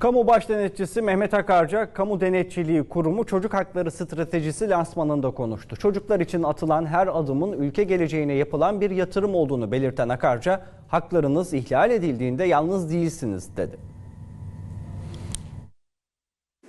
Kamu Baş Denetçisi Mehmet Akarca, Kamu Denetçiliği Kurumu Çocuk Hakları Stratejisi lansmanında konuştu. Çocuklar için atılan her adımın ülke geleceğine yapılan bir yatırım olduğunu belirten Akarca, haklarınız ihlal edildiğinde yalnız değilsiniz dedi.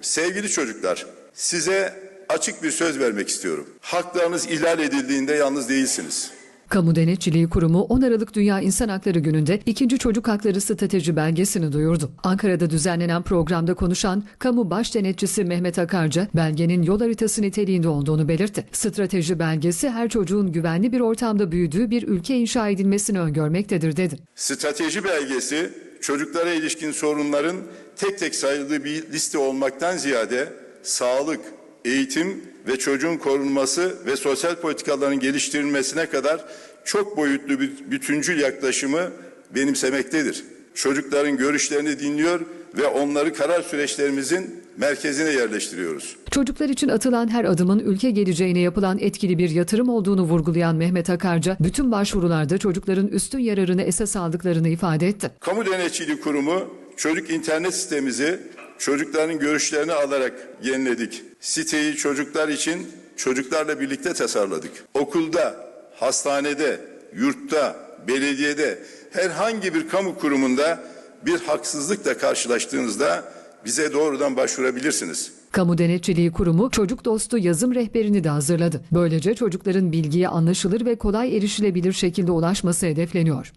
Sevgili çocuklar, size açık bir söz vermek istiyorum. Haklarınız ihlal edildiğinde yalnız değilsiniz. Kamu Denetçiliği Kurumu 10 Aralık Dünya İnsan Hakları Günü'nde ikinci çocuk hakları strateji belgesini duyurdu. Ankara'da düzenlenen programda konuşan Kamu Baş Denetçisi Mehmet Akarca, belgenin yol haritası niteliğinde olduğunu belirtti. Strateji belgesi her çocuğun güvenli bir ortamda büyüdüğü bir ülke inşa edilmesini öngörmektedir dedi. Strateji belgesi çocuklara ilişkin sorunların tek tek sayıldığı bir liste olmaktan ziyade sağlık, eğitim ve çocuğun korunması ve sosyal politikaların geliştirilmesine kadar çok boyutlu bir bütüncül yaklaşımı benimsemektedir. Çocukların görüşlerini dinliyor ve onları karar süreçlerimizin merkezine yerleştiriyoruz. Çocuklar için atılan her adımın ülke geleceğine yapılan etkili bir yatırım olduğunu vurgulayan Mehmet Akarca, bütün başvurularda çocukların üstün yararını esas aldıklarını ifade etti. Kamu Denetçiliği Kurumu çocuk internet sitemizi çocukların görüşlerini alarak yeniledik. Siteyi çocuklar için çocuklarla birlikte tasarladık. Okulda, hastanede, yurtta, belediyede herhangi bir kamu kurumunda bir haksızlıkla karşılaştığınızda bize doğrudan başvurabilirsiniz. Kamu Denetçiliği Kurumu çocuk dostu yazım rehberini de hazırladı. Böylece çocukların bilgiye anlaşılır ve kolay erişilebilir şekilde ulaşması hedefleniyor.